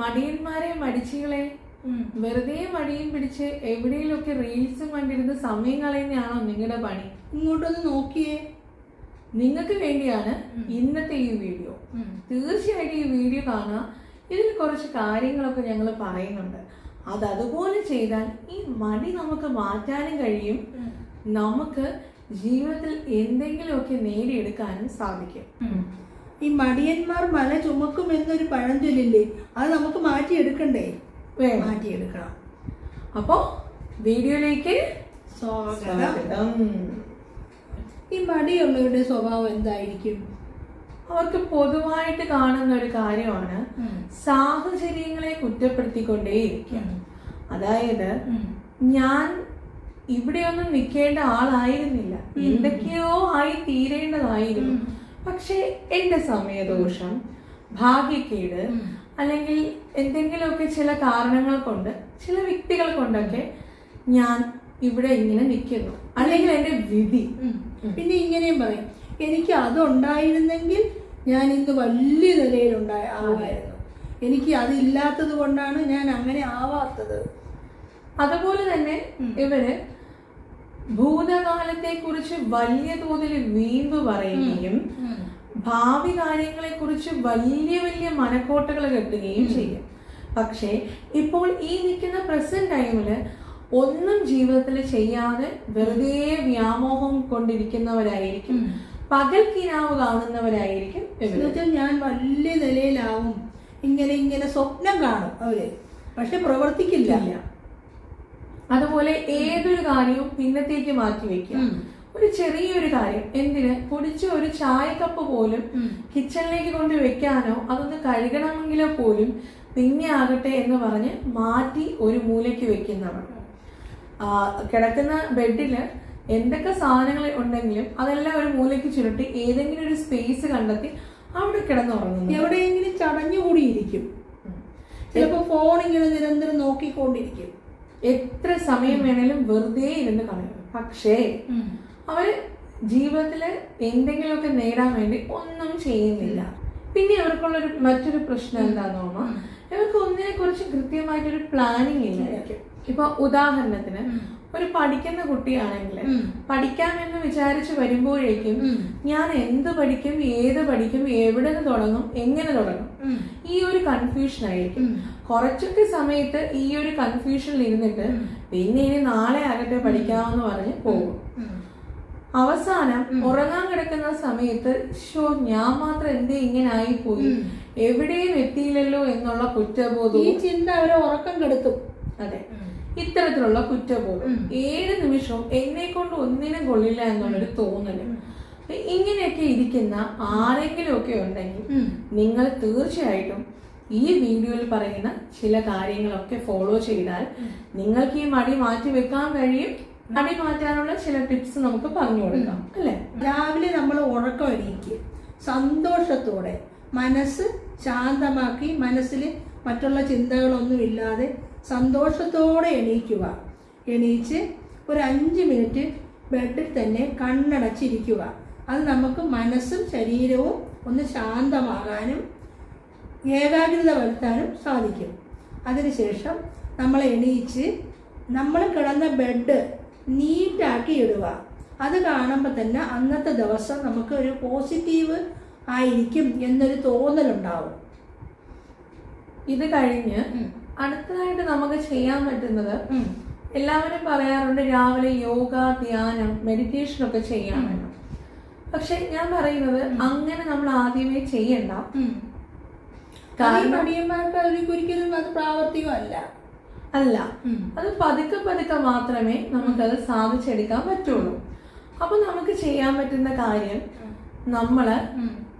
മടിയന്മാരെ മടിച്ചുകളെ വെറുതെ മടിയും പിടിച്ച് എവിടെയൊക്കെ റീൽസും കണ്ടിരുന്ന് സമയം കളയുന്നതാണോ നിങ്ങളുടെ പണി? ഇങ്ങോട്ടൊന്ന് നോക്കിയേ. നിങ്ങൾക്ക് വേണ്ടിയാണ് ഇന്നത്തെ ഈ വീഡിയോ. തീർച്ചയായിട്ടും ഈ വീഡിയോ കാണുക. ഇതിൽ കുറച്ച് കാര്യങ്ങളൊക്കെ ഞങ്ങൾ പറയുന്നുണ്ട്. അത് അതുപോലെ ചെയ്താൽ ഈ മടി നമുക്ക് മാറ്റാനും കഴിയും. നമുക്ക് ജീവിതത്തിൽ എന്തെങ്കിലുമൊക്കെ നേടിയെടുക്കാനും സാധിക്കും. ഈ മടിയന്മാർ മല ചുമക്കും എന്നൊരു പഴഞ്ചൊല്ലില്ലേ? അത് നമുക്ക് മാറ്റിയെടുക്കണ്ടേ? വേ മാറ്റിയെടുക്കണം. അപ്പോൾ വീഡിയോയിലേക്ക് സ്വാഗതം. ഈ മടിയുള്ളവരുടെ സ്വഭാവം എന്തായിരിക്കും? അവർക്ക് പൊതുവായിട്ട് കാണുന്ന ഒരു കാര്യമാണ് സാഹചര്യങ്ങളെ കുറ്റപ്പെടുത്തിക്കൊണ്ടേയിരിക്കും അതായത് ഞാൻ ഇവിടെയൊന്നും നിൽക്കേണ്ട ആളായിരുന്നില്ല. എന്തൊക്കെയോ ആയി തീരേണ്ടതായിരുന്നു. പക്ഷെ എന്റെ സമയദോഷം ഭാഗ്യക്കേട് അല്ലെങ്കിൽ എന്തെങ്കിലുമൊക്കെ ചില കാരണങ്ങൾ കൊണ്ട് ചില വ്യക്തികൾ കൊണ്ടൊക്കെ ഞാൻ ഇവിടെ ഇങ്ങനെ നിൽക്കുന്നു. അല്ലെങ്കിൽ എന്റെ വിധി. പിന്നെ ഇങ്ങനെയും പറയും. എനിക്ക് അതുണ്ടായിരുന്നെങ്കിൽ ഞാൻ ഇന്ന് വലിയ നിലയിലുണ്ടായ ആവായിരുന്നു എനിക്ക് അതില്ലാത്തത് കൊണ്ടാണ് ഞാൻ അങ്ങനെ ആവാത്തത്. അതുപോലെ തന്നെ ഇവർ ഭൂതകാലത്തെ കുറിച്ച് വലിയ തോതിൽ വീമ്പ് പറയുകയും ഭാവി കാര്യങ്ങളെ കുറിച്ച് വലിയ വലിയ മനക്കോട്ടകൾ കെട്ടുകയും ചെയ്യും. പക്ഷേ ഇപ്പോൾ ഈ നിൽക്കുന്ന പ്രസന്റ് ടൈമിൽ ഒന്നും ജീവിതത്തിൽ ചെയ്യാതെ വെറുതെ വ്യാമോഹം കൊണ്ടിരിക്കുന്നവരായിരിക്കും. പകൽ കിനാവ് കാണുന്നവരായിരിക്കും എന്നുവെച്ചാൽ ഞാൻ വലിയ നിലയിലാവും. ഇങ്ങനെ ഇങ്ങനെ സ്വപ്നം കാണും അവർ. പക്ഷെ പ്രവർത്തിക്കില്ല. അതുപോലെ ഏതൊരു കാര്യവും പിന്നത്തേക്ക് മാറ്റി വെക്കുക. ഒരു ചെറിയൊരു കാര്യം എന്തിന്? പൊടിച്ച ഒരു ചായക്കപ്പ് പോലും കിച്ചണിലേക്ക് കൊണ്ട് വെക്കാനോ അതൊന്ന് കഴുകണമെങ്കിലോ പോലും പിന്നെ ആകട്ടെ എന്ന് പറഞ്ഞ് മാറ്റി ഒരു മൂലയ്ക്ക് വെക്കുന്നവർ. ആ, കിടക്കുന്ന ബെഡിൽ എന്തൊക്കെ സാധനങ്ങൾ ഉണ്ടെങ്കിലും അതെല്ലാം ഒരു മൂലയ്ക്ക് ചുരുട്ടി ഏതെങ്കിലും ഒരു സ്പേസ് കണ്ടെത്തി അവിടെ കിടന്നുറങ്ങുന്നു എവിടെയെങ്കിലും ചടഞ്ഞുകൂടിയിരിക്കും. ചിലപ്പോൾ ഫോൺ ഇങ്ങനെ നിരന്തരം നോക്കിക്കൊണ്ടിരിക്കും. എത്ര സമയം വേണേലും വെറുതെ ഇരുന്ന് കളയും പക്ഷേ അവർ ജീവിതത്തിൽ എന്തെങ്കിലുമൊക്കെ നേടാൻ വേണ്ടി ഒന്നും ചെയ്യുന്നില്ല. പിന്നെ ഇവർക്കുള്ള ഒരു മറ്റൊരു പ്രശ്നം എന്താന്ന് തോന്നുന്നു ഇവർക്ക് ഒന്നിനെ കുറിച്ച് കൃത്യമായിട്ടൊരു പ്ലാനിങ് ഇല്ലായിരിക്കും ഇപ്പൊ ഉദാഹരണത്തിന് ഒരു പഠിക്കുന്ന കുട്ടിയാണെങ്കിൽ പഠിക്കാമെന്ന് വിചാരിച്ച് വരുമ്പോഴേക്കും ഞാൻ എന്ത് പഠിക്കും ഏത് പഠിക്കും എവിടെ നിന്ന് തുടങ്ങും എങ്ങനെ തുടങ്ങും? ഈ ഒരു കൺഫ്യൂഷൻ ആയിരിക്കും. കുറച്ചൊക്കെ സമയത്ത് ഈ ഒരു കൺഫ്യൂഷനിൽ ഇരുന്നിട്ട് പിന്നെ ഇനി നാളെ ആകട്ടെ പഠിക്കാമെന്ന് പറഞ്ഞ് പോകും. അവസാനം ഉറങ്ങാൻ കിടക്കുന്ന സമയത്ത് ഷോ ഞാൻ മാത്രം എന്തേ ഇങ്ങനെ ആയിപ്പോയി എവിടെയും എത്തിയില്ലല്ലോ എന്നുള്ള കുറ്റബോധം ഈ ചിന്ത അവരെ ഉറക്കം കെടുത്തും. അതെ. ഇത്തരത്തിലുള്ള കുറ്റബോധം. ഏഴ് നിമിഷവും എന്നെ കൊണ്ട് ഒന്നിനും കൊള്ളില്ല എന്നുള്ളൊരു തോന്നൽ. ഇങ്ങനെയൊക്കെ ഇരിക്കുന്ന ആരെങ്കിലും ഒക്കെ ഉണ്ടെങ്കിൽ നിങ്ങൾ തീർച്ചയായിട്ടും ഈ വീഡിയോയിൽ പറയുന്ന ചില കാര്യങ്ങളൊക്കെ ഫോളോ ചെയ്താൽ നിങ്ങൾക്ക് ഈ മടി മാറ്റി വെക്കാൻ കഴിയും. മടി മാറ്റാനുള്ള ചില ടിപ്സ് നമുക്ക് പറഞ്ഞു കൊടുക്കാം അല്ലെ? രാവിലെ നമ്മൾ ഉറക്കം എണീക്കുക സന്തോഷത്തോടെ മനസ്സ് ശാന്തമാക്കി മനസ്സിൽ മറ്റുള്ള ചിന്തകളൊന്നും ഇല്ലാതെ സന്തോഷത്തോടെ എണീക്കുക. എണീച്ച് ഒരു അഞ്ച് മിനിറ്റ് ബെഡിൽ തന്നെ കണ്ണടച്ചിരിക്കുക. അത് നമുക്ക് മനസ്സും ശരീരവും ഒന്ന് ശാന്തമാകാനും ഏകാഗ്രത വരുത്താനും സാധിക്കും. അതിനുശേഷം നമ്മൾ എണീച്ച് നമ്മൾ കിടന്ന ബെഡ് നീറ്റാക്കി ഇടുക. അത് കാണുമ്പോൾ തന്നെ അന്നത്തെ ദിവസം നമുക്ക് ഒരു പോസിറ്റീവ് ആയിരിക്കും എന്നൊരു തോന്നലുണ്ടാവും. ഇത് കഴിഞ്ഞ് അടുത്തതായിട്ട് നമുക്ക് ചെയ്യാൻ പറ്റുന്നത് എല്ലാവരും പറയാറുണ്ട് രാവിലെ യോഗ ധ്യാനം മെഡിറ്റേഷൻ ഒക്കെ ചെയ്യാൻ വേണം. പക്ഷെ ഞാൻ പറയുന്നത് അങ്ങനെ നമ്മൾ ആദ്യമേ ചെയ്യണ്ട. ഒരിക്കലും അത് പ്രാവർത്തികമല്ല അല്ല. അത് പതുക്കെ പതുക്കെ മാത്രമേ നമുക്കത് സാധിച്ചെടുക്കാൻ പറ്റുള്ളൂ. അപ്പൊ നമുക്ക് ചെയ്യാൻ പറ്റുന്ന കാര്യം നമ്മൾ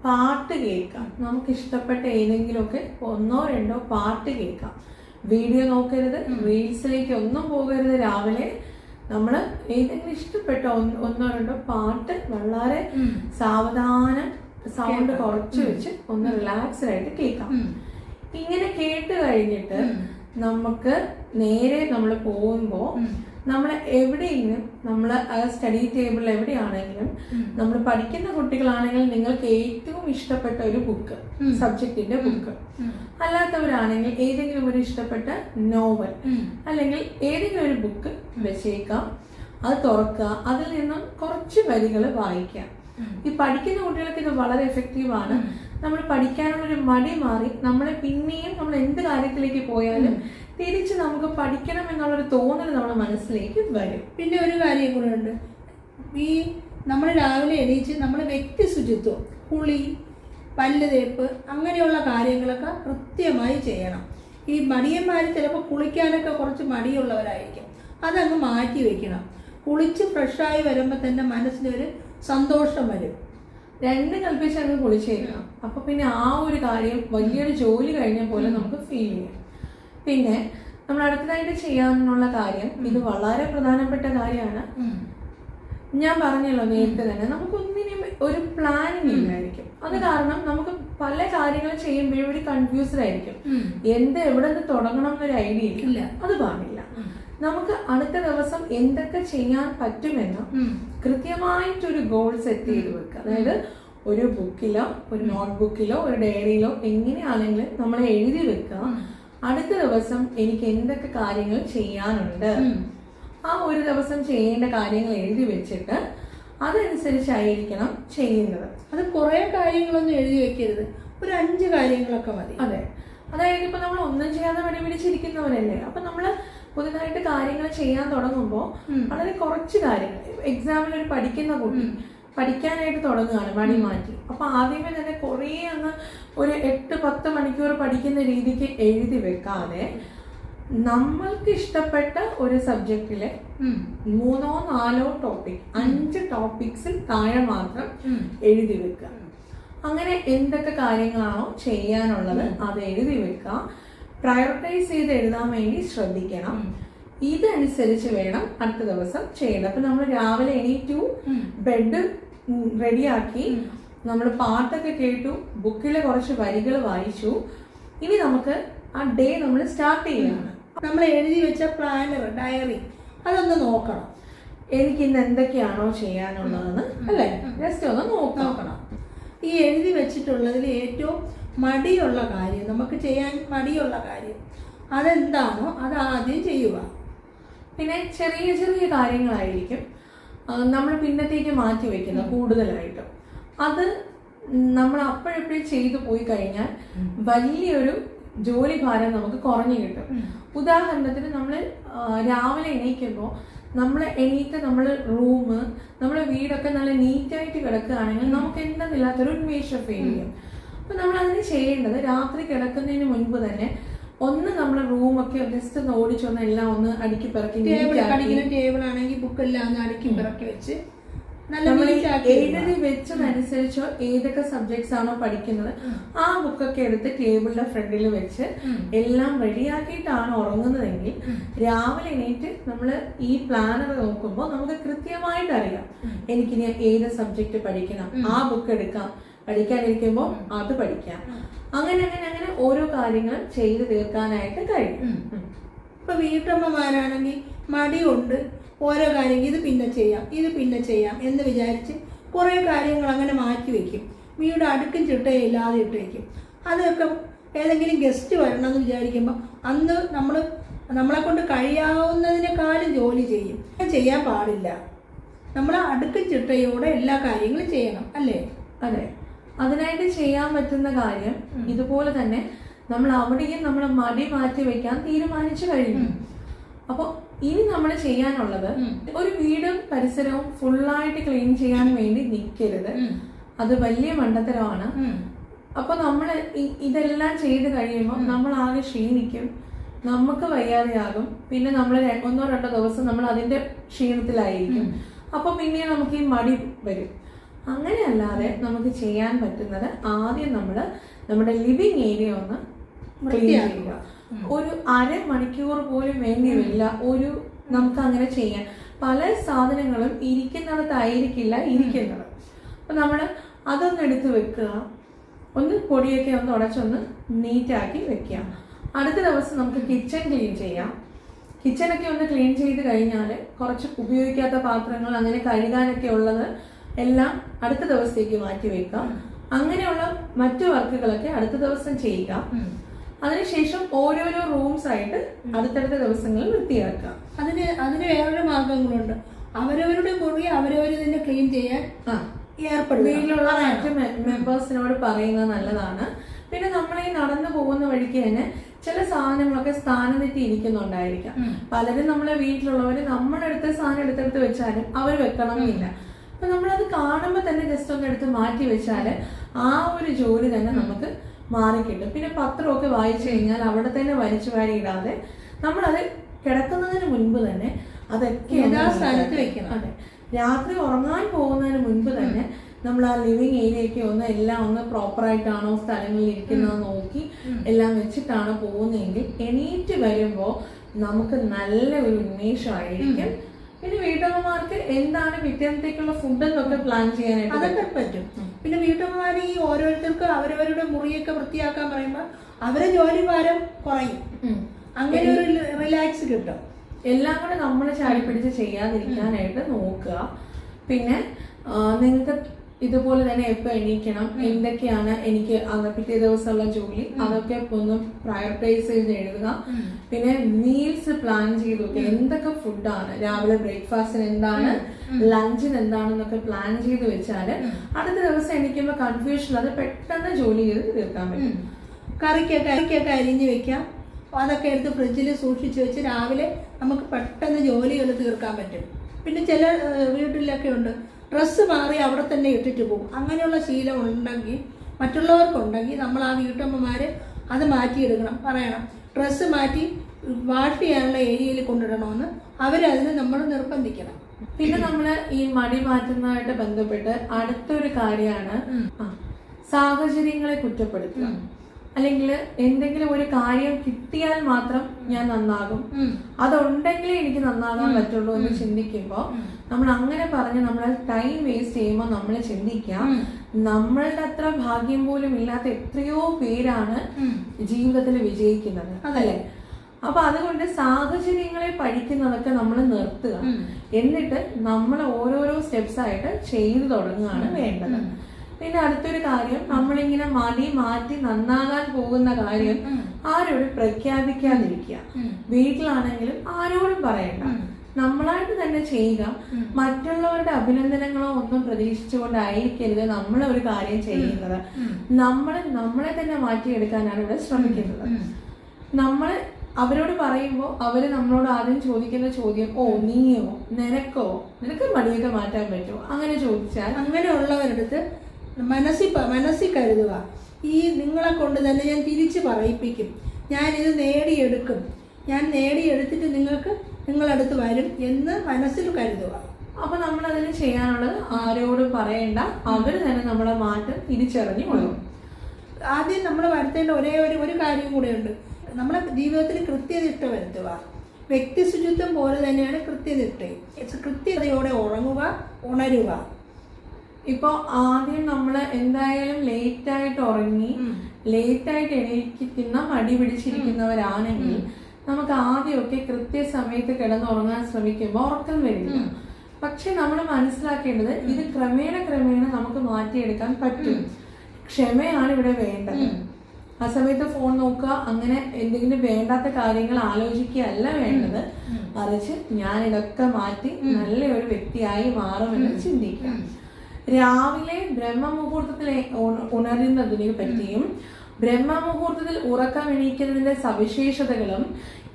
പാട്ട് കേൾക്കാം. നമുക്ക് ഇഷ്ടപ്പെട്ട ഏതെങ്കിലുമൊക്കെ ഒന്നോ രണ്ടോ പാട്ട് കേൾക്കാം. വീഡിയോ നോക്കരുത് റീൽസിലേക്ക് ഒന്നും പോകരുത്. രാവിലെ നമ്മൾ ഏതെങ്കിലും ഇഷ്ടപ്പെട്ട ഒന്നോ രണ്ടോ പാട്ട് വളരെ സാവധാനം സൗണ്ട് കുറച്ച് വെച്ച് ഒന്ന് റിലാക്സ്ഡ് ആയിട്ട് കേൾക്കാം. ഇങ്ങനെ കേട്ട് കഴിഞ്ഞിട്ട് നമുക്ക് നേരെ നമ്മൾ പോകുമ്പോൾ നമ്മൾ എവിടെയെങ്കിലും നമ്മൾ സ്റ്റഡി ടേബിളിൽ എവിടെയാണെങ്കിലും നമ്മൾ പഠിക്കുന്ന കുട്ടികളാണെങ്കിൽ നിങ്ങൾക്ക് ഏറ്റവും ഇഷ്ടപ്പെട്ട ഒരു ബുക്ക് സബ്ജക്റ്റിന്റെ ബുക്ക് അല്ലാത്തവരാണെങ്കിൽ ഏതെങ്കിലും ഒരു ഇഷ്ടപ്പെട്ട നോവൽ അല്ലെങ്കിൽ ഏതെങ്കിലും ഒരു ബുക്ക് വെച്ചേക്കാം. അത് തുറക്കുക. അതിൽ നിന്നും കുറച്ച് വരികൾ വായിക്കാം. ഈ പഠിക്കുന്ന കുട്ടികൾക്ക് ഇത് വളരെ എഫക്റ്റീവാണ് ആണ്. നമ്മൾ പഠിക്കാനുള്ള ഒരു മടി മാറി നമ്മളെ പിന്നെയും നമ്മൾ എന്ത് കാര്യത്തിലേക്ക് പോയാലും തിരിച്ച് നമുക്ക് പഠിക്കണം എന്നുള്ളൊരു തോന്നൽ നമ്മുടെ മനസ്സിലേക്ക് വരും. പിന്നെ ഒരു കാര്യം കൂടെ ഉണ്ട്. ഈ നമ്മൾ രാവിലെ എണീച്ച് നമ്മുടെ വ്യക്തി ശുചിത്വം കുളി പല്ല് തേപ്പ് അങ്ങനെയുള്ള കാര്യങ്ങളൊക്കെ കൃത്യമായി ചെയ്യണം. ഈ മടിയന്മാർ ചിലപ്പോൾ കുളിക്കാനൊക്കെ കുറച്ച് മടിയുള്ളവരായിരിക്കും. അതങ്ങ് മാറ്റി വെക്കണം. കുളിച്ച് ഫ്രഷായി വരുമ്പോൾ തന്നെ മനസ്സിനൊരു സന്തോഷം വരും. രണ്ട് കൽപ്പിച്ച് അങ്ങ് കഴിഞ്ഞാൽ അപ്പൊ പിന്നെ ആ ഒരു കാര്യം വലിയൊരു ജോലി കഴിഞ്ഞ പോലെ നമുക്ക് ഫീൽ ചെയ്യാം. പിന്നെ നമ്മൾ അടുത്തതായിട്ട് ചെയ്യാനുള്ള കാര്യം ഇത് വളരെ പ്രധാനപ്പെട്ട കാര്യമാണ്. ഞാൻ പറഞ്ഞല്ലോ നേരത്തെ തന്നെ നമുക്കൊന്നിനും ഒരു പ്ലാനിങ് ഇല്ലായിരിക്കും. അത് കാരണം നമുക്ക് പല കാര്യങ്ങൾ ചെയ്യുമ്പോഴും ഒരു കൺഫ്യൂസ്ഡ് ആയിരിക്കും. എന്ത് എവിടെ നിന്ന് തുടങ്ങണം എന്നൊരു ഐഡിയ ഇല്ല. ഇല്ല. അത് പാടില്ല. നമുക്ക് അടുത്ത ദിവസം എന്തൊക്കെ ചെയ്യാൻ പറ്റുമെന്ന് കൃത്യമായിട്ടൊരു ഗോൾ സെറ്റ് ചെയ്ത് വെക്കുക. അതായത് ഒരു ബുക്കിലോ ഒരു നോട്ട്ബുക്കിലോ ഒരു ഡയറിയിലോ എങ്ങനെയാണെങ്കിലും നമ്മൾ എഴുതി വെക്കുക. അടുത്ത ദിവസം എനിക്ക് എന്തൊക്കെ കാര്യങ്ങൾ ചെയ്യാനുണ്ട്. ആ ഒരു ദിവസം ചെയ്യേണ്ട കാര്യങ്ങൾ എഴുതി വെച്ചിട്ട് അതനുസരിച്ചായിരിക്കണം ചെയ്യുന്നത്. അത് കുറേ കാര്യങ്ങളൊന്നും എഴുതി വെക്കരുത്. ഒരു അഞ്ച് കാര്യങ്ങളൊക്കെ മതി. അതെ. അതായത് ഇപ്പൊ നമ്മൾ ഒന്നും ചെയ്യാതെ മടി പിടിച്ചിരിക്കുന്നവരല്ലേ? അപ്പൊ നമ്മൾ പുതുതായിട്ട് കാര്യങ്ങൾ ചെയ്യാൻ തുടങ്ങുമ്പോൾ വളരെ കുറച്ച് കാര്യങ്ങൾ എക്സാമിൽ ഒരു പഠിക്കുന്ന കുട്ടി പഠിക്കാനായിട്ട് തുടങ്ങുകയാണ് മണി മാറ്റി. അപ്പൊ ആദ്യമേ തന്നെ കുറേ അങ്ങ് ഒരു എട്ട് പത്ത് മണിക്കൂർ പഠിക്കുന്ന രീതിക്ക് എഴുതി വെക്കാതെ നമ്മൾക്ക് ഇഷ്ടപ്പെട്ട ഒരു സബ്ജക്റ്റിലെ മൂന്നോ നാലോ ടോപ്പിക് അഞ്ച് ടോപ്പിക്സിൽ താഴെ മാത്രം എഴുതി വെക്കുക. അങ്ങനെ എന്തൊക്കെ കാര്യങ്ങളാണോ ചെയ്യാനുള്ളത് അത് എഴുതി വെക്കുക. പ്രയോറിറ്റൈസ് ചെയ്ത് എഴുതാൻ വേണ്ടി ശ്രദ്ധിക്കണം. ഇതനുസരിച്ച് വേണം അടുത്ത ദിവസം ചെയ്യേണ്ടത്. അപ്പൊ നമ്മൾ രാവിലെ എണീറ്റു ബെഡ് റെഡിയാക്കി നമ്മൾ പാട്ടൊക്കെ കേട്ടു ബുക്കിലെ കുറച്ച് വരികൾ വായിച്ചു. ഇനി നമുക്ക് ആ ഡേ നമ്മൾ സ്റ്റാർട്ട് ചെയ്യണം. നമ്മൾ എഴുതി വെച്ച പ്ലാനർ ഡയറി അതൊന്ന് നോക്കണം. എനിക്ക് ഇന്ന് എന്തൊക്കെയാണോ ചെയ്യാനുള്ളതെന്ന് അല്ലേ? ജസ്റ്റ് ഒന്ന് നോക്കണം. ഈ എഴുതി വെച്ചിട്ടുള്ളതിൽ ഏറ്റവും മടിയുള്ള കാര്യം നമുക്ക് ചെയ്യാൻ മടിയുള്ള കാര്യം. അതെന്താണോ അത് ആദ്യം ചെയ്യുക. പിന്നെ ചെറിയ ചെറിയ കാര്യങ്ങളായിരിക്കും നമ്മൾ പിന്നത്തേക്ക് മാറ്റി വെക്കുന്ന കൂടുതലായിട്ടും. അത് നമ്മൾ അപ്പോഴെപ്പോഴും ചെയ്തു പോയി കഴിഞ്ഞാൽ വലിയൊരു ജോലി ഭാരം നമുക്ക് കുറഞ്ഞു കിട്ടും. ഉദാഹരണത്തിന് നമ്മൾ രാവിലെ എണീക്കുമ്പോൾ നമ്മൾ എണീറ്റ് നമ്മൾ റൂം നമ്മുടെ വീടൊക്കെ നല്ല നീറ്റായിട്ട് കിടക്കുകയാണെങ്കിൽ നമുക്ക് എന്തെന്നില്ലാത്തൊരു ഉന്മേഷം ഫീൽ ചെയ്യും. അപ്പൊ നമ്മൾ അതിന് ചെയ്യേണ്ടത് രാത്രി കിടക്കുന്നതിന് മുൻപ് തന്നെ ഒന്ന് നമ്മുടെ റൂമൊക്കെ ജസ്റ്റ് ഒന്ന് ഓടിച്ചൊന്ന് എല്ലാം ഒന്ന് അടുക്കി പിറക്കി ടേബിൾ ആണെങ്കിൽ ബുക്ക് എല്ലാം ഒന്ന് അടുക്കി പിറക്കി വെച്ച് എഴുതി. വെച്ചതനുസരിച്ചോ ഏതൊക്കെ സബ്ജക്ട്സ് ആണോ പഠിക്കുന്നത് ആ ബുക്കൊക്കെ എടുത്ത് ടേബിളിന്റെ ഫ്രണ്ടിൽ വെച്ച് എല്ലാം റെഡിയാക്കിയിട്ടാണ് ഉറങ്ങുന്നതെങ്കിൽ രാവിലെ എണീറ്റ് നമ്മൾ ഈ പ്ലാനർ നോക്കുമ്പോൾ നമുക്ക് കൃത്യമായിട്ട് അറിയാം എനിക്കിനി ഏത് സബ്ജക്ട് പഠിക്കണം ആ ബുക്ക് എടുക്കാം പഠിക്കാനിരിക്കുമ്പോൾ അത് പഠിക്കാം. അങ്ങനെ അങ്ങനെ അങ്ങനെ ഓരോ കാര്യങ്ങൾ ചെയ്തു തീർക്കാനായിട്ട് കഴിയും. ഇപ്പൊ വീട്ടമ്മമാരാണെങ്കിൽ മടിയുണ്ട്. ഓരോ കാര്യം ഇത് പിന്നെ ചെയ്യാം ഇത് പിന്നെ ചെയ്യാം എന്ന് വിചാരിച്ച് കുറേ കാര്യങ്ങൾ അങ്ങനെ മാറ്റി വെക്കും. വീട് അടുക്കും ചിട്ടയും ഇല്ലാതെ ഇട്ടേക്കും അതൊക്കെ ഏതെങ്കിലും ഗസ്റ്റ് വരണം എന്ന് വിചാരിക്കുമ്പോൾ അന്ന് നമ്മൾ നമ്മളെ കൊണ്ട് കഴിയാവുന്നതിനേക്കാളും ജോലി ചെയ്യും. ചെയ്യാൻ പാടില്ല. നമ്മൾ അടുക്കും ചിട്ടയോടെ എല്ലാ കാര്യങ്ങളും ചെയ്യണം അല്ലേ? അതെ. അതിനായിട്ട് ചെയ്യാൻ പറ്റുന്ന കാര്യം ഇതുപോലെ തന്നെ നമ്മൾ അവിടെയും നമ്മൾ മടി മാറ്റി വെക്കാൻ തീരുമാനിച്ചു കഴിഞ്ഞു. അപ്പോൾ ഇനി നമ്മൾ ചെയ്യാനുള്ളത് ഒരു വീടും പരിസരവും ഫുള്ളായിട്ട് ക്ലീൻ ചെയ്യാൻ വേണ്ടി നിൽക്കരുത്. അത് വലിയ മണ്ടത്തരമാണ്. അപ്പൊ നമ്മൾ ഇതെല്ലാം ചെയ്ത് കഴിയുമ്പോൾ നമ്മൾ ആകെ ക്ഷീണിക്കും. നമുക്ക് വയ്യാതെയാകും. പിന്നെ നമ്മൾ ഒന്നോ രണ്ടോ ദിവസം നമ്മൾ അതിന്റെ ക്ഷീണത്തിലായിരിക്കും. അപ്പൊ പിന്നെ നമുക്ക് ഈ മടി വരും. അങ്ങനെയല്ലാതെ നമുക്ക് ചെയ്യാൻ പറ്റുന്നത് ആദ്യം നമ്മൾ നമ്മുടെ ലിവിങ് ഏരിയ ഒന്ന് ക്ലീൻ ചെയ്യുക. ഒരു അരമണിക്കൂർ പോലും വേണ്ടി വരില്ല. ഒരു നമുക്ക് അങ്ങനെ ചെയ്യാൻ. പല സാധനങ്ങളും ഇരിക്കുന്നിടത്തായിരിക്കില്ല ഇരിക്കുന്നത്. അപ്പൊ നമ്മൾ അതൊന്ന് എടുത്ത് വെക്കുക. ഒന്ന് പൊടിയൊക്കെ ഒന്ന് ഉടച്ചൊന്ന് നീറ്റാക്കി വെക്കുക. അടുത്ത ദിവസം നമുക്ക് കിച്ചൺ ക്ലീൻ ചെയ്യാം. കിച്ചണൊക്കെ ഒന്ന് ക്ലീൻ ചെയ്ത് കഴിഞ്ഞാൽ കുറച്ച് ഉപയോഗിക്കാത്ത പാത്രങ്ങൾ അങ്ങനെ കഴുകാനൊക്കെ ഉള്ളത് എല്ലാം അടുത്ത ദിവസത്തേക്ക് മാറ്റി വെക്കാം അങ്ങനെയുള്ള മറ്റു വർക്കുകളൊക്കെ അടുത്ത ദിവസം ചെയ്യുക. അതിനുശേഷം ഓരോരോ റൂംസ് ആയിട്ട് അടുത്തടുത്ത ദിവസങ്ങളിൽ വൃത്തിയാക്കാം അതിന് അതിന് വേറൊരു മാർഗങ്ങളുണ്ട് അവരവരുടെ മുറി അവരവർ തന്നെ ക്ലീൻ ചെയ്യാൻ വീട്ടിലുള്ള മറ്റു മെമ്പേഴ്സിനോട് പറയുന്നത് നല്ലതാണ്. പിന്നെ നമ്മൾ ഈ നടന്നു പോകുന്ന വഴിക്ക് തന്നെ ചില സാധനങ്ങളൊക്കെ സ്ഥാനം തെറ്റി ഇരിക്കുന്നുണ്ടായിരിക്കാം. പലരും നമ്മളെ വീട്ടിലുള്ളവര് നമ്മളെടുത്ത സാധനം എടുത്തെടുത്ത് വെച്ചാലും അവർ വെക്കണമെന്നില്ല. അപ്പൊ നമ്മളത് കാണുമ്പോൾ തന്നെ ജസ്റ്റ് ഒന്ന് എടുത്ത് മാറ്റി വെച്ചാൽ ആ ഒരു ജോലി തന്നെ നമുക്ക് മാറിക്കിട്ടും. പിന്നെ പത്രമൊക്കെ വായിച്ചു കഴിഞ്ഞാൽ അവിടെ തന്നെ വലിച്ചു വാരി ഇടാതെ നമ്മളത് കിടക്കുന്നതിന് മുൻപ് തന്നെ അതൊക്കെ യഥാസ്ഥാനത്ത് വെക്കണം. അതെ. രാത്രി ഉറങ്ങാൻ പോകുന്നതിന് മുൻപ് തന്നെ നമ്മൾ ആ ലിവിങ് ഏരിയയൊക്കെ ഒന്ന് എല്ലാം ഒന്ന് പ്രോപ്പർ ആയിട്ടാണോ സ്ഥലങ്ങളിൽ ഇരിക്കുന്നത് നോക്കി എല്ലാം വെച്ചിട്ടാണ് പോകുന്നതെങ്കിൽ എണീറ്റ് വരുമ്പോൾ നമുക്ക് നല്ല ഒരു ഉന്മേഷമായിരിക്കും പിന്നെ വീട്ടമ്മമാർക്ക് എന്താണ് പിറ്റേന്നത്തേക്കുള്ള ഫുഡ് എന്നൊക്കെ പ്ലാൻ ചെയ്യാനായിട്ട് അതൊക്കെ പറ്റും. പിന്നെ വീട്ടമ്മമാർ ഈ ഓരോരുത്തർക്ക് അവരവരുടെ മുറിയൊക്കെ വൃത്തിയാക്കാൻ പറയുമ്പോൾ അവരെ ജോലി ഭാരം കുറയും. അങ്ങനെ ഒരു റിലാക്സ് കിട്ടും. എല്ലാം കൂടെ നമ്മൾ ചാടി പിടിച്ച് ചെയ്യാതിരിക്കാനായിട്ട് നോക്കുക. പിന്നെ നിങ്ങൾക്ക് ഇതുപോലെ തന്നെ എപ്പോൾ എണീക്കണം എന്തൊക്കെയാണ് എനിക്ക് പിറ്റേ ദിവസമുള്ള ജോലി അതൊക്കെ ഒന്ന് പ്രയോറിറ്റൈസ് ചെയ്ത് എഴുതുക. പിന്നെ മീൽസ് പ്ലാൻ ചെയ്ത് നോക്കുക എന്തൊക്കെ ഫുഡാണ് രാവിലെ ബ്രേക്ക്ഫാസ്റ്റിന് എന്താണ്? ലഞ്ചിന് എന്താണെന്നൊക്കെ പ്ലാൻ ചെയ്ത് വെച്ചാൽ അടുത്ത ദിവസം എണീക്കുമ്പോൾ കൺഫ്യൂഷൻ അത് പെട്ടെന്ന് ജോലി ചെയ്ത് തീർക്കാൻ പറ്റും. കറിക്കൊക്കെ കറിക്കൊക്കെ അരിഞ്ഞ് വെക്കാം. അതൊക്കെ എടുത്ത് ഫ്രിഡ്ജിൽ സൂക്ഷിച്ച് വെച്ച് രാവിലെ നമുക്ക് പെട്ടെന്ന് ജോലി ജോലികൾ തീർക്കാൻ പറ്റും. പിന്നെ ചില വീട്ടിലൊക്കെ ഉണ്ട്. ഡ്രസ്സ് മാറി അവിടെ തന്നെ ഇട്ടിട്ട് പോകും. അങ്ങനെയുള്ള ശീലം ഉണ്ടെങ്കിൽ മറ്റുള്ളവർക്കുണ്ടെങ്കിൽ നമ്മൾ ആ വീട്ടമ്മമാർ അത് മാറ്റിയെടുക്കണം. പറയണം ഡ്രസ്സ് മാറ്റി വാഷ് ചെയ്യാനുള്ള ഏരിയയിൽ കൊണ്ടിടണമെന്ന് അവരതിന് നമ്മൾ നിർബന്ധിക്കണം. പിന്നെ നമ്മൾ ഈ മടി മാറ്റുന്നതായിട്ട് ബന്ധപ്പെട്ട് അടുത്തൊരു കാര്യമാണ് സാഹചര്യങ്ങളെ കുറ്റപ്പെടുത്തുക. അല്ലെങ്കിൽ എന്തെങ്കിലും ഒരു കാര്യം കിട്ടിയാൽ മാത്രം ഞാൻ നന്നാകും. അതുണ്ടെങ്കിലേ എനിക്ക് നന്നാകാൻ പറ്റുള്ളൂ എന്ന് ചിന്തിക്കുമ്പോൾ നമ്മൾ അങ്ങനെ പറഞ്ഞ് നമ്മൾ ടൈം വേസ്റ്റ് ചെയ്യുമ്പോൾ നമ്മൾ ചിന്തിക്കാം. നമ്മളുടെ അത്ര ഭാഗ്യം പോലും ഇല്ലാത്ത എത്രയോ പേരാണ് ജീവിതത്തിൽ വിജയിക്കുന്നത്. അതല്ലേ അപ്പൊ അതുകൊണ്ട് സാഹചര്യങ്ങളെ പഠിക്കുന്നതൊക്കെ നമ്മൾ നിർത്തുക. എന്നിട്ട് നമ്മൾ ഓരോരോ സ്റ്റെപ്സ് ആയിട്ട് ചെയ്തു തുടങ്ങുകയാണ് വേണ്ടത്. പിന്നെ അടുത്തൊരു കാര്യം നമ്മളിങ്ങനെ മടി മാറ്റി നന്നാകാൻ പോകുന്ന കാര്യം ആരോടും പ്രഖ്യാപിക്കാതിരിക്കുക. വീട്ടിലാണെങ്കിലും ആരോടും പറയണ്ട. നമ്മളായിട്ട് തന്നെ ചെയ്യുക. മറ്റുള്ളവരുടെ അഭിനന്ദനങ്ങളോ ഒന്നും പ്രതീക്ഷിച്ചുകൊണ്ടായിരിക്കരുത് നമ്മൾ ഒരു കാര്യം ചെയ്യുന്നത്. നമ്മൾ നമ്മളെ തന്നെ മാറ്റിയെടുക്കാനാണ് ഇവിടെ ശ്രമിക്കുന്നത്. നമ്മൾ അവരോട് പറയുമ്പോൾ അവർ നമ്മളോട് ആദ്യം ചോദിക്കുന്ന ചോദ്യം ഓ നീയോ? നിനക്കോ? നിനക്ക് മടിയൊക്കെ മാറ്റാൻ പറ്റുമോ? അങ്ങനെ ചോദിച്ചാൽ അങ്ങനെയുള്ളവരടുത്ത് മനസ്സിൽ മനസ്സിൽ കരുതുക. ഈ നിങ്ങളെ കൊണ്ട് തന്നെ ഞാൻ തിരിച്ച് പറയിപ്പിക്കും. ഞാൻ ഇത് നേടിയെടുക്കും. ഞാൻ നേടിയെടുത്തിട്ട് നിങ്ങൾക്ക് നിങ്ങളടുത്ത് വരും എന്ന് മനസ്സിൽ കരുതുക. അപ്പോൾ നമ്മളതിന് ചെയ്യാനുള്ളത് ആരോടും പറയേണ്ട. അവർ തന്നെ നമ്മളെ മാറ്റം തിരിച്ചറിഞ്ഞ് കൊള്ളും. ആദ്യം നമ്മൾ വരുത്തേണ്ട ഒരേ ഒരു ഒരു കാര്യം കൂടെയുണ്ട്. നമ്മുടെ ജീവിതത്തിൽ കൃത്യനിഷ്ഠ വരുത്തുക വ്യക്തി ശുചിത്വം പോലെ തന്നെയാണ് കൃത്യനിഷ്ഠ കൃത്യതയോടെ ഉറങ്ങുക ഉണരുക. ഇപ്പൊ ആദ്യം നമ്മൾ എന്തായാലും ലേറ്റ് ആയിട്ട് ഉറങ്ങി ലേറ്റ് ആയിട്ട് എണീക്കുന്ന മടി പിടിച്ചിരിക്കുന്നവരാണെങ്കിൽ നമുക്ക് ആദ്യമൊക്കെ കൃത്യസമയത്ത് കിടന്നുറങ്ങാൻ ശ്രമിക്കുമ്പോൾ ഉറക്കം വരില്ല. പക്ഷെ നമ്മൾ മനസ്സിലാക്കേണ്ടത് ഇത് ക്രമേണ ക്രമേണ നമുക്ക് മാറ്റിയെടുക്കാൻ പറ്റും. ക്ഷമയാണ് ഇവിടെ വേണ്ടത്. ആ സമയത്ത് ഫോൺ നോക്കുക അങ്ങനെ എന്തെങ്കിലും വേണ്ടാത്ത കാര്യങ്ങൾ ആലോചിക്കുകയല്ല വേണ്ടത്. മറിച്ച് ഞാൻ ഇതൊക്കെ മാറ്റി നല്ലൊരു വ്യക്തിയായി മാറുമെന്ന് ചിന്തിക്കുക. രാവിലെ ബ്രഹ്മമുഹൂർത്തത്തിൽ മുഹൂർത്തത്തിൽ ഉണരുന്നതിനെ പറ്റിയും ബ്രഹ്മമുഹൂർത്തത്തിൽ ഉറക്കം എണീക്കുന്നതിന്റെ സവിശേഷതകളും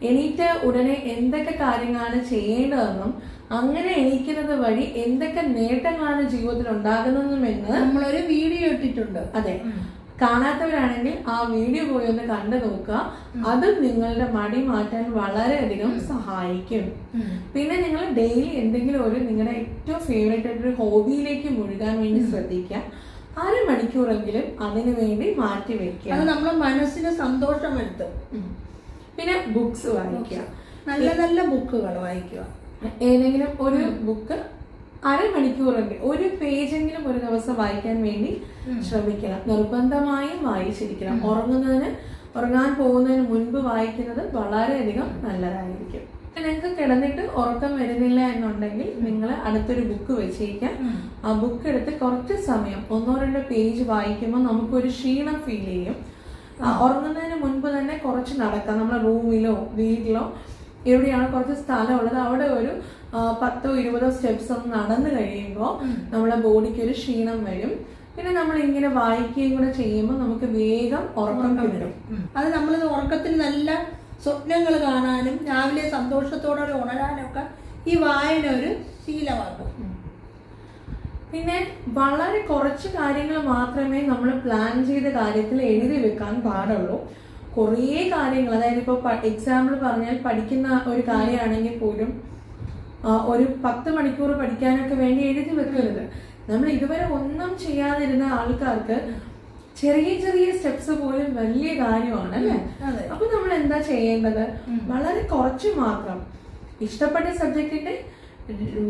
എണീറ്റ ഉടനെ എന്തൊക്കെ കാര്യങ്ങളാണ് ചെയ്യേണ്ടതെന്നും അങ്ങനെ എണീക്കുന്നത് വഴി എന്തൊക്കെ നേട്ടങ്ങളാണ് ജീവിതത്തിൽ ഉണ്ടാകുന്നതെന്നുമെന്ന് നമ്മളൊരു വീഡിയോ ഇട്ടിട്ടുണ്ട്. അതെ. കാണാത്തവരാണെങ്കിൽ ആ വീഡിയോ പോയി ഒന്ന് കണ്ടു നോക്കുക. അത് നിങ്ങളുടെ മടി മാറ്റാൻ വളരെയധികം സഹായിക്കും. പിന്നെ നിങ്ങൾ ഡെയിലി എന്തെങ്കിലും ഒരു നിങ്ങളുടെ ഏറ്റവും ഫേവറേറ്റ് ആയിട്ടൊരു ഹോബിയിലേക്ക് മുഴുകാൻ വേണ്ടി ശ്രദ്ധിക്കുക. അരമണിക്കൂറെങ്കിലും അതിനു വേണ്ടി മാറ്റി വെക്കുക. അത് നമ്മളെ മനസ്സിന് സന്തോഷം വരുത്തും. പിന്നെ ബുക്സ് വായിക്കുക. നല്ല നല്ല ബുക്കുകൾ വായിക്കുക. ഏതെങ്കിലും ഒരു ബുക്ക് അരമണിക്കൂറെങ്കിലും ഒരു പേജെങ്കിലും ഒരു ദിവസം വായിക്കാൻ വേണ്ടി ശ്രമിക്കണം. നിർബന്ധമായും വായിച്ചിരിക്കണം. ഉറങ്ങുന്നതിന് ഉറങ്ങാൻ പോകുന്നതിന് മുൻപ് വായിക്കുന്നത് വളരെയധികം നല്ലതായിരിക്കും. നിങ്ങൾക്ക് കിടന്നിട്ട് ഉറക്കം വരുന്നില്ല എന്നുണ്ടെങ്കിൽ നിങ്ങൾ അടുത്തൊരു ബുക്ക് വെച്ചേക്കാം. ആ ബുക്ക് എടുത്ത് കുറച്ച് സമയം ഒന്നോ രണ്ടോ പേജ് വായിക്കുമ്പോൾ നമുക്കൊരു ക്ഷീണം ഫീൽ ചെയ്യും. ഉറങ്ങുന്നതിന് മുൻപ് തന്നെ കുറച്ച് നടക്കാം. നമ്മുടെ റൂമിലോ വീട്ടിലോ എവിടെയാണ് കുറച്ച് സ്ഥലമുള്ളത് അവിടെ ഒരു പത്തോ ഇരുപതോ സ്റ്റെപ്സ് ഒന്ന് നടന്നു കഴിയുമ്പോൾ നമ്മുടെ ബോഡിക്ക് ഒരു ക്ഷീണം വരും. പിന്നെ നമ്മൾ ഇങ്ങനെ വായിക്കുകയും കൂടെ ചെയ്യുമ്പോൾ നമുക്ക് വേഗം ഉറക്കം കിട്ടും. അത് നമ്മൾ ഉറക്കത്തിൽ നല്ല സ്വപ്നങ്ങൾ കാണാനും രാവിലെ സന്തോഷത്തോടെ ഉണരാനും ഒക്കെ ഈ വായന ഒരു ശീലമാക്കും. പിന്നെ വളരെ കുറച്ച് കാര്യങ്ങൾ മാത്രമേ നമ്മൾ പ്ലാൻ ചെയ്ത കാര്യത്തിൽ എഴുതി വെക്കാൻ പാടുള്ളൂ. കുറേ കാര്യങ്ങൾ അതായത് ഇപ്പോൾ എക്സാമ്പിൾ പറഞ്ഞാൽ പഠിക്കുന്ന ഒരു കാര്യമാണെങ്കിൽ പോലും ഒരു പത്ത് മണിക്കൂർ പഠിക്കാനൊക്കെ വേണ്ടി എഴുതി വെക്കരുത്. നമ്മൾ ഇതുവരെ ഒന്നും ചെയ്യാതിരുന്ന ആൾക്കാർക്ക് ചെറിയ ചെറിയ സ്റ്റെപ്സ് പോലും വലിയ കാര്യമാണ് അല്ലേ? അപ്പൊ നമ്മൾ എന്താ ചെയ്യേണ്ടത്? വളരെ കുറച്ച് മാത്രം ഇഷ്ടപ്പെട്ട സബ്ജക്റ്റിന്റെ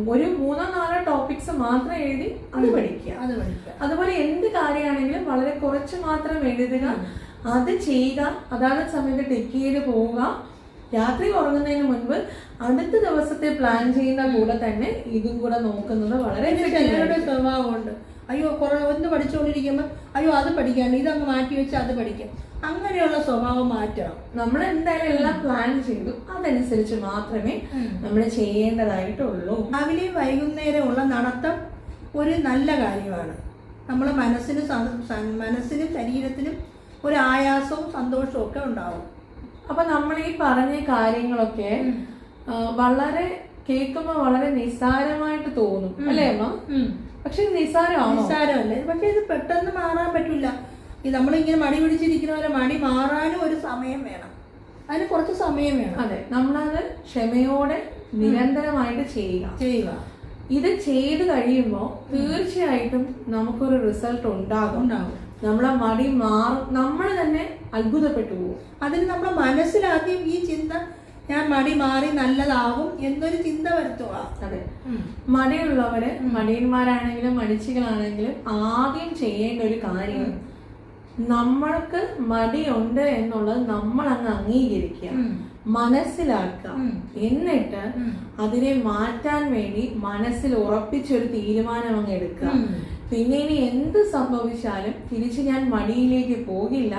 ഒരു മൂന്നോ നാലോ ടോപ്പിക്സ് മാത്രം എഴുതി അത് പഠിക്കുക. അത് പഠിക്കുക. അതുപോലെ എന്ത് കാര്യമാണെങ്കിലും വളരെ കുറച്ച് മാത്രം എഴുതുക. അത് ചെയ്യുക. അതാത് സമയത്ത് ടെക്ക് ചെയ്ത് പോവുക. രാത്രി ഉറങ്ങുന്നതിന് മുൻപ് അടുത്ത ദിവസത്തെ പ്ലാൻ ചെയ്യുന്ന കൂടെ തന്നെ ഇതും കൂടെ നോക്കുന്നത് വളരെ ചിലരുടെ സ്വഭാവമുണ്ട്. അയ്യോ കുറേ ഒന്ന് പഠിച്ചുകൊണ്ടിരിക്കുമ്പോൾ അയ്യോ അത് പഠിക്കാൻ ഇതങ്ങ് മാറ്റി വെച്ച് അത് പഠിക്കാം. അങ്ങനെയുള്ള സ്വഭാവം മാറ്റണം. നമ്മൾ എന്തായാലും എല്ലാം പ്ലാൻ ചെയ്തു. അതനുസരിച്ച് മാത്രമേ നമ്മൾ ചെയ്യേണ്ടതായിട്ടുള്ളൂ. രാവിലെയും വൈകുന്നേരമുള്ള നടത്തം ഒരു നല്ല കാര്യമാണ്. നമ്മളെ മനസ്സിന് മനസ്സിനും ശരീരത്തിനും ഒരു ആയാസവും സന്തോഷവും ഒക്കെ ഉണ്ടാവും. അപ്പൊ നമ്മൾ ഈ പറഞ്ഞ കാര്യങ്ങളൊക്കെ വളരെ കേൾക്കുമ്പോ വളരെ നിസ്സാരമായിട്ട് തോന്നും. അല്ലേ അമ്മ? പക്ഷെ നിസ്സാരമാണോ? നിസ്സാരമല്ലേ. പക്ഷെ ഇത് പെട്ടെന്ന് മാറാൻ പറ്റില്ല ഈ നമ്മളിങ്ങനെ മടി പിടിച്ചിരിക്കുന്ന പോലെ മടി മാറാനും ഒരു സമയം വേണം. അതിന് കുറച്ച് സമയം വേണം. അതെ. നമ്മളത് ക്ഷമയോടെ നിരന്തരമായിട്ട് ചെയ്യുക. ചെയ്യുക. ഇത് ചെയ്ത് കഴിയുമ്പോൾ തീർച്ചയായിട്ടും നമുക്കൊരു റിസൾട്ട് ഉണ്ടാകും. ഉണ്ടാവും നമ്മളെ മടി മാറും. നമ്മൾ തന്നെ അത്ഭുതപ്പെട്ടു പോകും. അതിന് നമ്മൾ മനസ്സിലാദ്യം ഈ ചിന്ത ഞാൻ മടി മാറി നല്ലതാവും എന്നൊരു ചിന്ത വരുത്തുക. അതെ. മടിയുള്ളവര് മടിയന്മാരാണെങ്കിലും മടിച്ചികളാണെങ്കിലും ആദ്യം ചെയ്യേണ്ട ഒരു കാര്യം നമ്മൾക്ക് മടിയുണ്ട് എന്നുള്ളത് നമ്മൾ അങ്ങ് അംഗീകരിക്കുക മനസ്സിലാക്കുക. എന്നിട്ട് അതിനെ മാറ്റാൻ വേണ്ടി മനസ്സിൽ ഉറപ്പിച്ചൊരു തീരുമാനം അങ്ങ് എടുക്കുക. പിന്നെ ഇനി എന്ത് സംഭവിച്ചാലും തിരിച്ച് ഞാൻ മടിയിലേക്ക് പോകില്ല.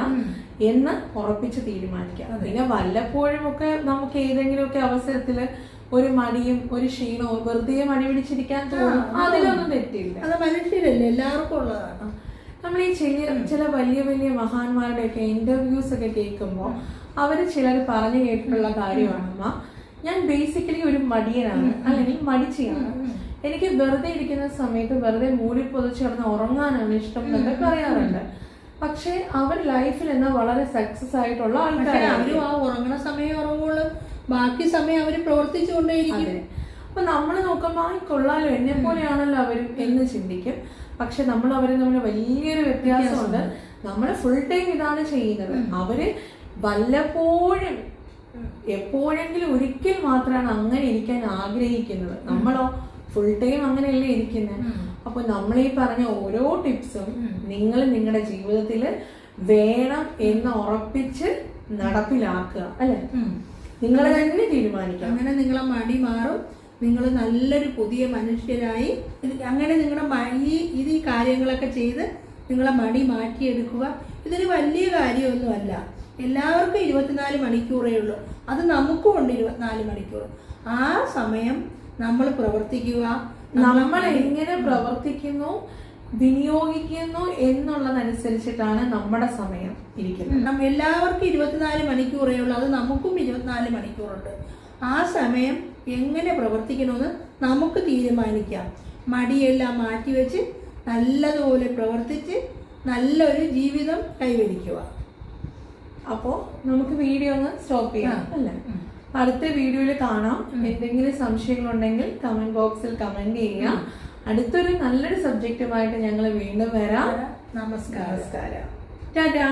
എന്ന് ഉറപ്പിച്ച് തീരുമാനിക്കാം. പിന്നെ വല്ലപ്പോഴും ഒക്കെ നമുക്ക് ഏതെങ്കിലുമൊക്കെ അവസരത്തിൽ ഒരു മടിയും ഒരു ക്ഷീണവും വെറുതെ മടി പിടിച്ചിരിക്കാൻ തോന്നും. അതിലൊന്നും തെറ്റില്ല. അത് മനുഷ്യരല്ലേ എല്ലാവർക്കും ഉള്ളതാണ്. നമ്മൾ ഈ ചെറിയ ചില വലിയ വലിയ മഹാന്മാരുടെ ഒക്കെ ഇന്റർവ്യൂസ് ഒക്കെ കേൾക്കുമ്പോൾ അവർ ചിലർ പറഞ്ഞു കേട്ടിട്ടുള്ള കാര്യമാണ് അമ്മ ഞാൻ ബേസിക്കലി ഒരു മടിയനാണ് അല്ലെങ്കിൽ മടിച്ചിയാണ്. എനിക്ക് വെറുതെ ഇരിക്കുന്ന സമയത്ത് വെറുതെ മൂടി പൊതിച്ച് കിടന്ന് ഉറങ്ങാനാണ് ഇഷ്ടം എന്നൊക്കെ പറയാറുണ്ട്. പക്ഷെ അവർ ലൈഫിൽ എന്നാ വളരെ സക്സസ് ആയിട്ടുള്ള ആൾക്കാരാണ് അവരും ആ ഉറങ്ങണ സമയം ഉറങ്ങുള്ളൂ ബാക്കി സമയം അവർ പ്രവർത്തിച്ചുകൊണ്ടേയിരിക്കും. അപ്പൊ നമ്മൾ നോക്കുമ്പോൾ ആ കൊള്ളാലോ എന്നെ പോലെയാണല്ലോ അവരും എന്ന് ചിന്തിക്കും. പക്ഷെ നമ്മൾ അവരെ നമ്മൾ വലിയൊരു വ്യത്യാസമുണ്ട്. നമ്മൾ ഫുൾ ടൈം ഇതാണ് ചെയ്യുന്നത്. അവർ വല്ലപ്പോഴും എപ്പോഴെങ്കിലും ഒരിക്കൽ മാത്രമാണ് അങ്ങനെ ഇരിക്കാൻ ആഗ്രഹിക്കുന്നത്. നമ്മളോ ഫുൾ ടൈം അങ്ങനെയല്ലേ ഇരിക്കുന്നത് അപ്പൊ നമ്മൾ ഈ പറഞ്ഞ ഓരോ ടിപ്സും നിങ്ങൾ നിങ്ങളുടെ ജീവിതത്തിൽ വേണം എന്ന് ഉറപ്പിച്ച് നടപ്പിലാക്കുക അല്ലെ? നിങ്ങൾ തന്നെ തീരുമാനിക്കുക അങ്ങനെ നിങ്ങളെ മടി മാറും. നിങ്ങൾ നല്ലൊരു പുതിയ മനുഷ്യരായി അങ്ങനെ നിങ്ങളുടെ ഈ ഇത് ഈ കാര്യങ്ങളൊക്കെ ചെയ്ത് നിങ്ങളെ മടി മാറ്റിയെടുക്കുക. ഇതൊരു വലിയ കാര്യമൊന്നുമല്ല. എല്ലാവർക്കും ഇരുപത്തിനാല് മണിക്കൂറേ ഉള്ളൂ. അത് നമുക്കും ഉണ്ട് ഇരുപത്തിനാല് മണിക്കൂർ ആ സമയം നമ്മൾ പ്രവർത്തിക്കുക നമ്മൾ എങ്ങനെ പ്രവർത്തിക്കുന്നു വിനിയോഗിക്കുന്നു എന്നുള്ളതനുസരിച്ചിട്ടാണ് നമ്മുടെ സമയം ഇരിക്കുന്നത്. നമ്മ എല്ലാവർക്കും ഇരുപത്തിനാല് മണിക്കൂറേ ഉള്ളൂ അത് നമുക്കും ഇരുപത്തിനാല് മണിക്കൂറുണ്ട്. ആ സമയം എങ്ങനെ പ്രവർത്തിക്കണമെന്ന് നമുക്ക് തീരുമാനിക്കാം. മടിയെല്ലാം മാറ്റിവെച്ച് നല്ലതുപോലെ പ്രവർത്തിച്ച് നല്ലൊരു ജീവിതം കൈവരിക്കുക. അപ്പോൾ നമുക്ക് വീഡിയോ ഒന്ന് സ്റ്റോപ്പ് ചെയ്യാം അല്ലേ? അടുത്ത വീഡിയോയിൽ കാണാം. എന്തെങ്കിലും സംശയങ്ങളുണ്ടെങ്കിൽ കമന്റ് ബോക്സിൽ കമന്റ് ചെയ്യാം അടുത്തൊരു നല്ലൊരു സബ്ജക്റ്റുമായിട്ട് ഞങ്ങൾ വീണ്ടും വരാം. നമസ്കാരം. ടാറ്റാ.